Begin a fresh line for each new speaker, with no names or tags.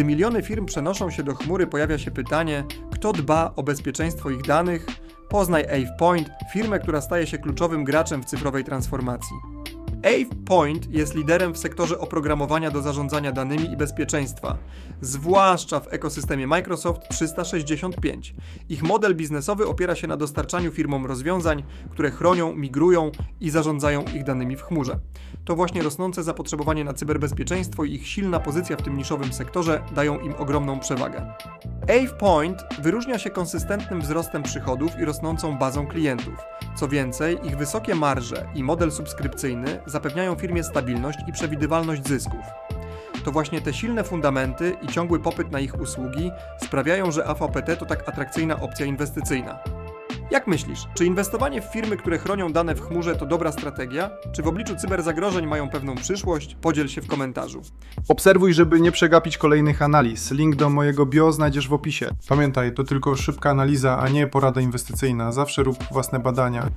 Gdy miliony firm przenoszą się do chmury, pojawia się pytanie, kto dba o bezpieczeństwo ich danych? Poznaj AvePoint, firmę, która staje się kluczowym graczem w cyfrowej transformacji. AvePoint jest liderem w sektorze oprogramowania do zarządzania danymi i bezpieczeństwa, zwłaszcza w ekosystemie Microsoft 365. Ich model biznesowy opiera się na dostarczaniu firmom rozwiązań, które chronią, migrują i zarządzają ich danymi w chmurze. To właśnie rosnące zapotrzebowanie na cyberbezpieczeństwo i ich silna pozycja w tym niszowym sektorze dają im ogromną przewagę. AvePoint wyróżnia się konsystentnym wzrostem przychodów i rosnącą bazą klientów. Co więcej, ich wysokie marże i model subskrypcyjny zapewniają firmie stabilność i przewidywalność zysków. To właśnie te silne fundamenty i ciągły popyt na ich usługi sprawiają, że AVPT to tak atrakcyjna opcja inwestycyjna. Jak myślisz, czy inwestowanie w firmy, które chronią dane w chmurze to dobra strategia? Czy w obliczu cyberzagrożeń mają pewną przyszłość? Podziel się w komentarzu.
Obserwuj, żeby nie przegapić kolejnych analiz. Link do mojego bio znajdziesz w opisie.
Pamiętaj, to tylko szybka analiza, a nie porada inwestycyjna. Zawsze rób własne badania.